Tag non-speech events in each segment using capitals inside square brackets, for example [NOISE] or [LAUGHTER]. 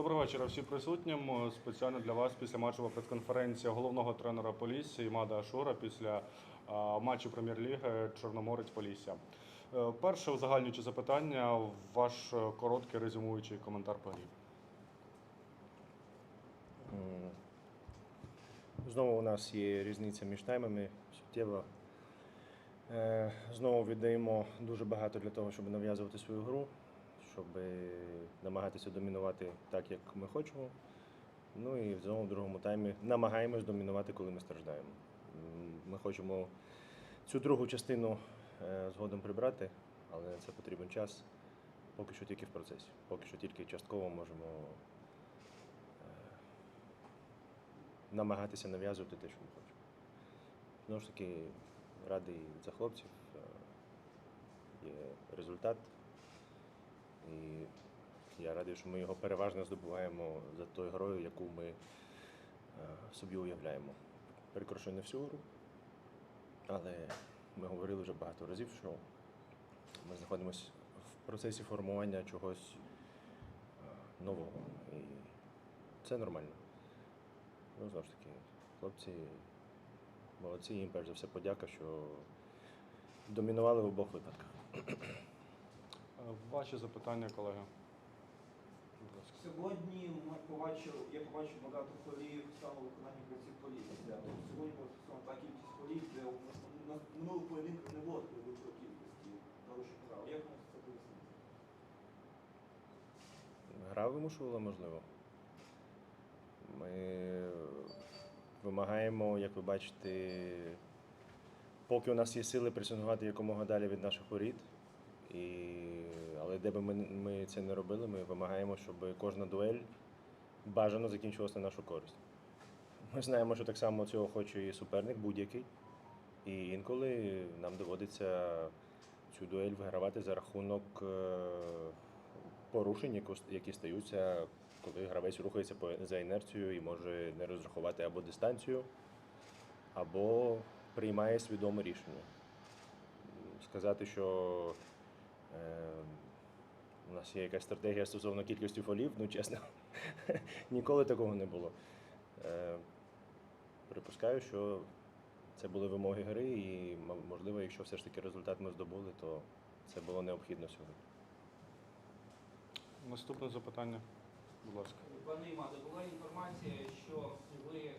Доброго вечора всім присутнім. Спеціально для вас після матчова прес-конференція головного тренера Полісся Імада Ашура після матчу прем'єр-ліги Чорноморець Полісся. Е, Перше узагальнююче запитання, ваш короткий резюмуючий коментар по грі. Знову у нас є різниця між таймами суттєва. Е, Знову віддаємо дуже багато для того, щоб нав'язувати свою гру, щоб намагатися домінувати так, як ми хочемо. Ну і в другому таймі намагаємось домінувати, коли ми страждаємо. Ми хочемо цю другу частину е, згодом прибрати, але на це потрібен час. Поки що тільки в процесі. Поки що тільки частково можемо намагатися нав'язувати те, що ми хочемо. Знову ж таки, радий за хлопців. Е, Є результат. І я радий, що ми його переважно здобуваємо за тою грою, яку ми е, собі уявляємо. Перекрошую не всю гру, але ми говорили вже багато разів, що ми знаходимося в процесі формування чогось е, нового. І це нормально. Ну, знову ж таки, хлопці молодці, їм перш за все подяка, що домінували в обох випадках. Е, Ваші запитання, колеги. Сьогодні ми побачив, я побачив багато полів саме у виконанні гравців поліції. Сьогодні просто та кількість полів, де у нас на минулих поєдинках не було такої великої кількості хороших прав. Як можна це пояснити? Гра вимушувала, можливо. Ми вимагаємо, як ви бачите, поки у нас є сили пресингувати якомога далі від наших воріт. І... Але де би ми, ми це не робили, ми вимагаємо, щоб кожна дуель бажано закінчилася на нашу користь. Ми знаємо, що так само цього хоче і суперник будь-який. І інколи нам доводиться цю дуель вигравати за рахунок е, порушень, які стаються, коли гравець рухається за інерцією і може не розрахувати або дистанцію, або приймає свідоме рішення. Сказати, що у нас є якась стратегія стосовно кількості фолів, ну чесно, [LAUGHS] ніколи такого не було. Е, припускаю, що це були вимоги гри, і можливо, якщо все ж таки результат ми здобули, то це було необхідно сьогодні. Наступне запитання, будь ласка. Пане Імаде, була інформація, що ви е,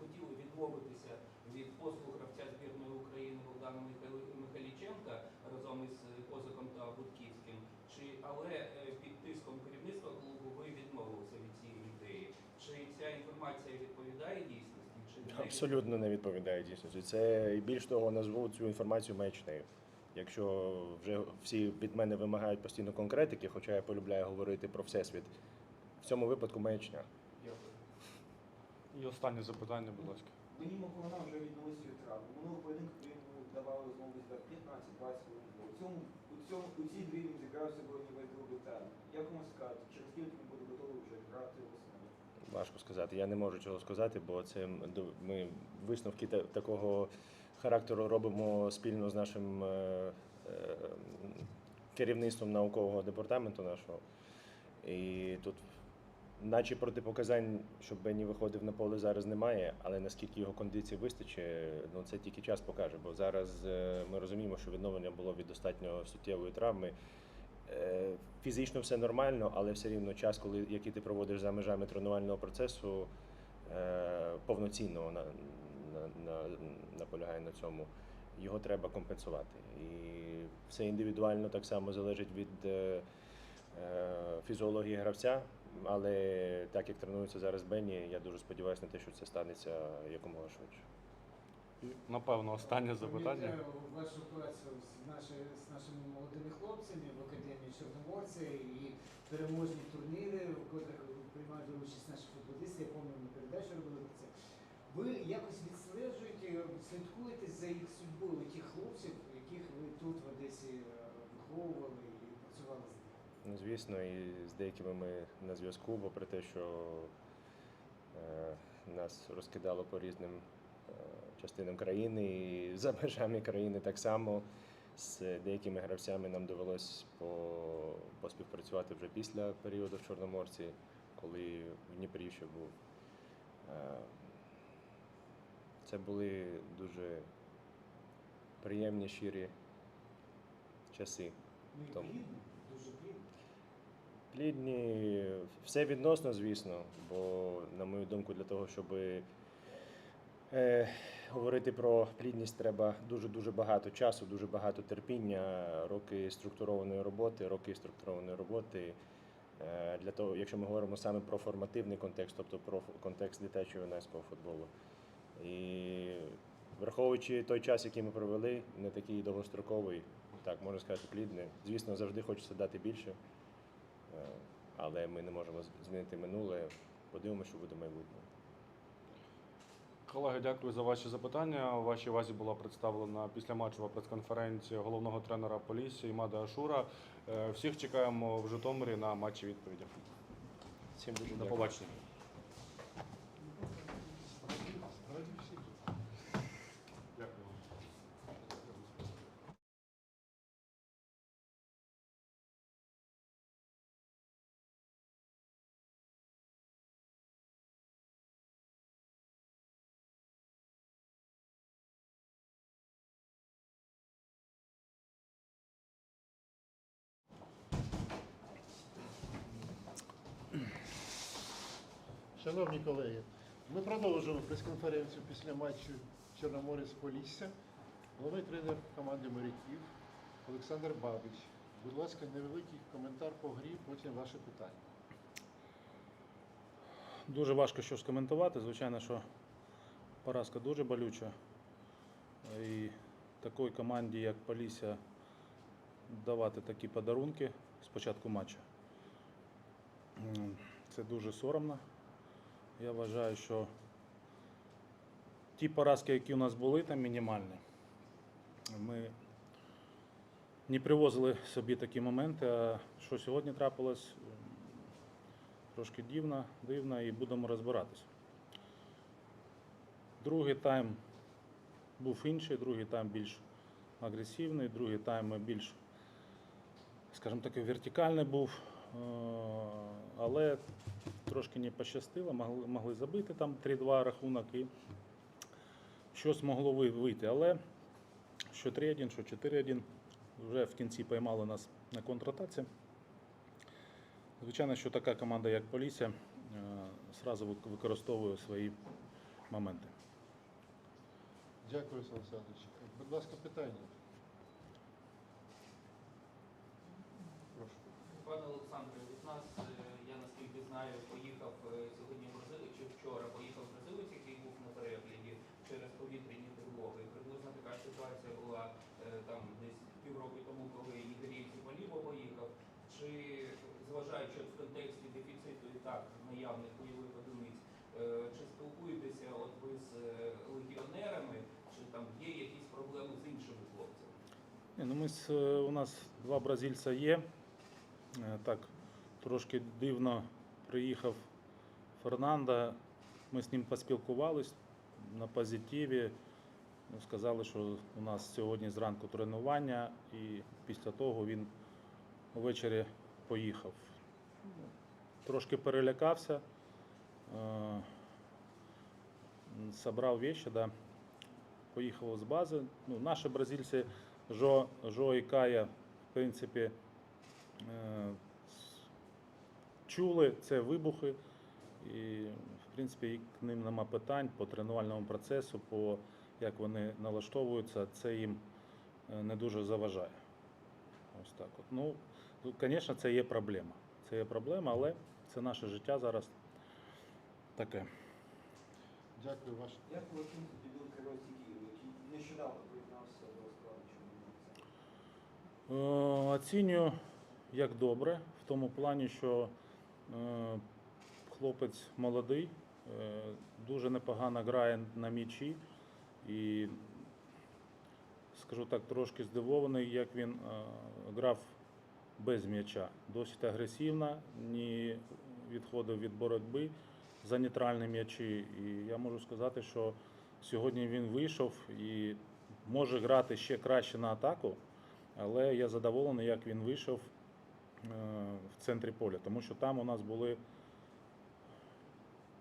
хотіли відмовитися від послуг гравця збірної України Богдана інформація відповідає дійсності? Чи не Абсолютно не відповідає дійсності. Це і більш того, назву цю інформацію маячнею. Якщо вже всі від мене вимагають постійно конкретики, хоча я полюбляю говорити про всесвіт, в цьому випадку маячня. Дякую. І останнє запитання, будь ласка. Мені Миколана вже відновився від травми. Минулого поєдинку йому давали знову десь 15-20 хвилин. У цьому у цьому у цій дві він зіграв сьогодні весь другий тайм. Як вам сказати, через скільки він буде готовий вже грати в основі? Важко сказати. Я не можу цього сказати, бо це ми висновки такого характеру робимо спільно з нашим е, е, керівництвом наукового департаменту нашого. І тут, наче протипоказань, щоб Бенні виходив на поле, зараз немає, але наскільки його кондиції вистачить, ну це тільки час покаже. Бо зараз е, ми розуміємо, що відновлення було від достатньо суттєвої травми. Е, Фізично все нормально, але все рівно час, коли який ти проводиш за межами тренувального процесу, е, повноцінного на, на, на, наполягає на цьому, його треба компенсувати. І все індивідуально так само залежить від е, фізіології гравця. Але так як тренується зараз Бенні, я дуже сподіваюся на те, що це станеться якомога швидше. І, напевно, останнє запитання. Вашу працю з, наші, з нашими молодими хлопцями в Академії Чорноморця і переможні турніри, в котрих приймають участь наші футболісти. Я пам'ятаю, ми передачу робили про це. Ви якось відстежуєте, слідкуєте за їх судьбою, тих хлопців, яких ви тут в Одесі е, виховували і працювали з ними. Ну, звісно, і з деякими ми на зв'язку, попри те, що е, нас розкидало по різним е, частинам країни і за межами країни так само. З деякими гравцями нам довелось по, поспівпрацювати вже після періоду в Чорноморці. коли в Дніпрі ще був. Е, Це були дуже приємні, щирі часи. Ну Тому. Плідні, все відносно, звісно, бо, на мою думку, для того, щоб говорити про плідність, треба дуже-дуже багато часу, дуже багато терпіння, роки структурованої роботи, роки структурованої роботи. Е, для того, якщо ми говоримо саме про формативний контекст, тобто про контекст дитячого юнацького футболу. І враховуючи той час, який ми провели, не такий довгостроковий, так можна сказати, плідний. Звісно, завжди хочеться дати більше. Е, але ми не можемо змінити минуле. Подивимося, що буде в майбутньому. Колеги, дякую за ваші запитання. У вашій увазі була представлена післяматчева прес-конференція головного тренера Полісі Імада Ашура. Е, Всіх чекаємо в Житомирі на матчі відповіді. Всім дуже До побачення. Шановні колеги, ми продовжуємо прес-конференцію після матчу Чорноморець Полісся. Головний тренер команди моряків Олександр Бабич. Будь ласка, невеликий коментар по грі, потім ваше питання. Дуже важко щось коментувати. Звичайно, що поразка дуже болюча. І такій команді, як Полісся, давати такі подарунки з початку матчу. Це дуже соромно. Я вважаю, що ті поразки, які у нас були, там мінімальні. Ми не привозили собі такі моменти, а що сьогодні трапилось, трошки дивно, дивно і будемо розбиратися. Другий тайм був інший, другий тайм більш агресивний, другий тайм більш, скажімо так, вертикальний був, е, але трошки не пощастило, могли, могли забити там 3-2 рахунок і щось могло вийти. Але що 3-1, що 4-1, вже в кінці поймали нас на контратаці. Звичайно, що така команда, як Полісся, е, зразу використовує свої моменти. Дякую, Олександр Олександрович. Будь ласка, питання. Прошу. Пане Олександре, від нас, е, наскільки знаю, поїхав е, сьогодні в Бразилію, чи вчора поїхав бразилець, який був на перегляді через повітряні тривоги. Приблизно така ситуація була е, там десь півроку тому, коли нігерійці Поліво поїхав. Чи зважаючи в контексті дефіциту і так наявних бойових одиниць, е, чи спілкуєтеся от ви з легіонерами, чи там є якісь проблеми з іншими хлопцями? Ну ми у нас два бразильця є. Так, трошки дивно приїхав Фернандо. Ми з ним поспілкувались на позитиві. Ну, Сказали, що у нас сьогодні зранку тренування, і після того він ввечері поїхав. Трошки перелякався, е, собрав да, поїхав з бази. Ну, наші бразильці Жо, Жо і Кая, в принципі, е, чули це вибухи, і, в принципі, к ним нема питань по тренувальному процесу, по як вони налаштовуються, це їм е, не дуже заважає. Ось так от. Ну, звісно, це є проблема. Це є проблема, але це наше життя зараз таке. Дякую, ваше. Як ви оцінюєте Кривості Києва, який нещодавно приєднався до складу Чорноморця? Е, Оцінюю як добре, в тому плані, що хлопець молодий, е, дуже непогано грає на м'ячі і, скажу так, трошки здивований, як він е, грав без м'яча. Досить агресивно, не відходив від боротьби за нейтральні м'ячі. І я можу сказати, що сьогодні він вийшов і може грати ще краще на атаку. Але я задоволений, як він вийшов е, в центрі поля, тому що там у нас були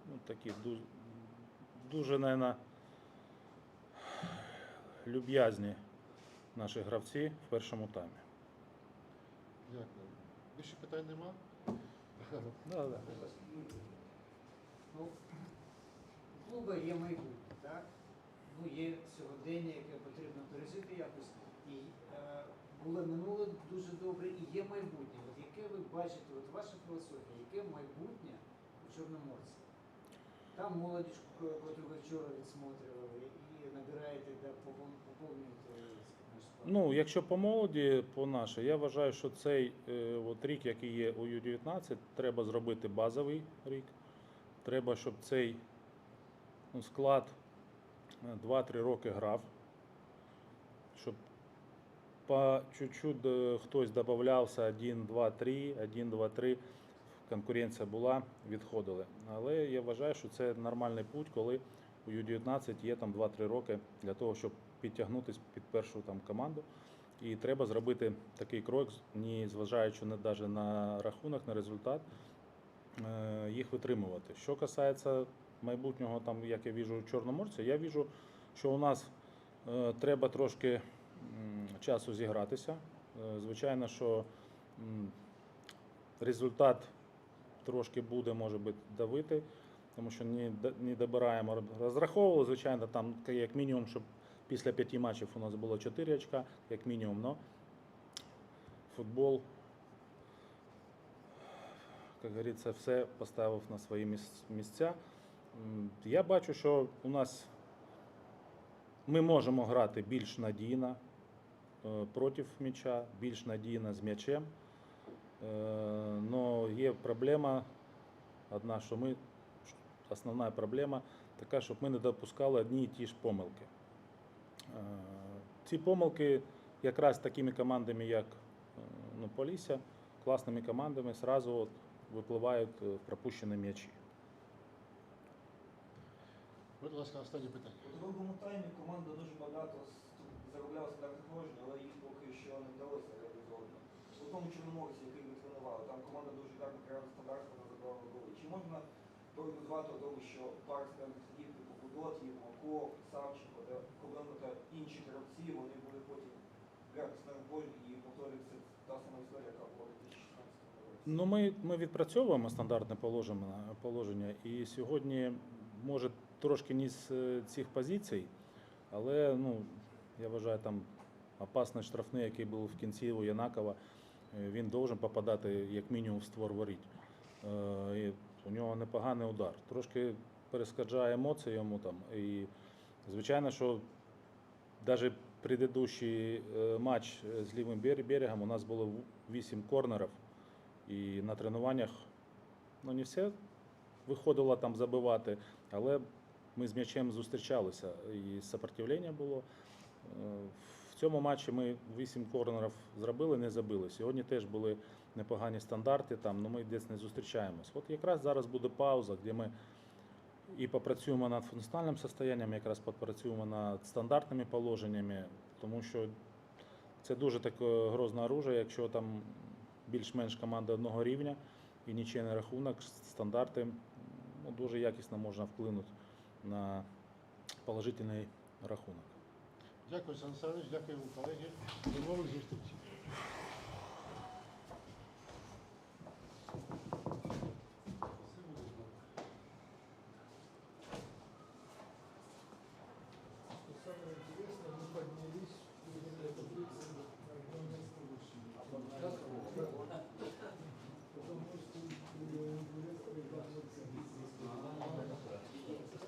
ну, такі дуже, дуже наверное, люб'язні наші гравці в першому таймі. Дякую. Більше питань нема? Да, да. Ну, у клуба є майбутнє, так? Ну, є сьогодення, яке потрібно пережити якось. І е, було минуле дуже добре, і є майбутнє. От яке ви бачите, от ваша філософія, яке майбутнє у Чорноморці? Там молодіж, ко- котру ви вчора відсмотрювали, і набираєте, попов- поповнюєте наш. Ну, якщо по молоді, по нашій, я вважаю, що цей е, от рік, який є у Ю-19, треба зробити базовий рік. Треба, щоб цей ну, склад е, 2-3 роки грав, по чуть-чуть хтось додавався 1, 2, 3, 1, 2, 3. Конкуренція була, відходили. Але я вважаю, що це нормальний путь, коли у Ю-19 є там 2-3 роки для того, щоб підтягнутися під першу там команду. І треба зробити такий крок, не зважаючи навіть на рахунок, на результат, е, їх витримувати. Що касається майбутнього, там, як я віжу Чорноморця, я віжу, що у нас е, треба трошки часу зігратися. Е, звичайно, що результат трошки буде, може бути, давити, тому що не, добираємо. Розраховували, звичайно, там як мінімум, щоб після п'яти матчів у нас було 4 очка, як мінімум, но футбол, як говориться, все поставив на свої місця. Я бачу, що у нас ми можемо грати більш надійно проти м'яча, більш надійно з м'ячем. Але є проблема одна, що ми основна проблема така, щоб ми не допускали одні і ті ж помилки. Е, Ці помилки якраз такими командами, як е, ну, Полісся, класними командами, сразу от випливають е, в пропущені м'ячі. Будь ласка, останнє питання. У другому таймі команда дуже багато заробляла стандартних положень, але їх поки що не вдалося реалізовувати. У тому Чорноморці, який ми тренували, там команда дуже гарно грала стандарт, вона забрала голи. Чи можна прогнозувати тому, що пара стандартних судів, типу Кудот, Євмаков, Савченко, де проблеми та інші гравці, вони були потім грати стандартних положень і повторюється та сама історія, яка була у 2016 році. Ну, ми, ми відпрацьовуємо стандартне положення, положення, і сьогодні, може, трошки з е, цих позицій, але ну, я вважаю, там опасний штрафний, який був в кінці у Янакова, е, він должен попадати як мінімум в створ воріт. Е, у нього непоганий удар. Трошки перескаджає емоції йому там. І звичайно, що навіть предыдущий е, матч з лівим берегом у нас було 8 корнерів. І на тренуваннях ну, не все виходило там забивати, але ми з м'ячем зустрічалися і сопротивлення було. В цьому матчі ми 8 корнерів зробили, не забили. Сьогодні теж були непогані стандарти, там, але ми десь не зустрічаємось. От якраз зараз буде пауза, де ми і попрацюємо над функціональним состоянням, якраз попрацюємо над стандартними положеннями, тому що це дуже таке грозне оружие, якщо там більш-менш команда одного рівня і нічийний рахунок, стандарти ну, дуже якісно можна вплинути на положительний рахунок. Дякую, Сан Саныч, дякую, колеги. До нових зустрічей.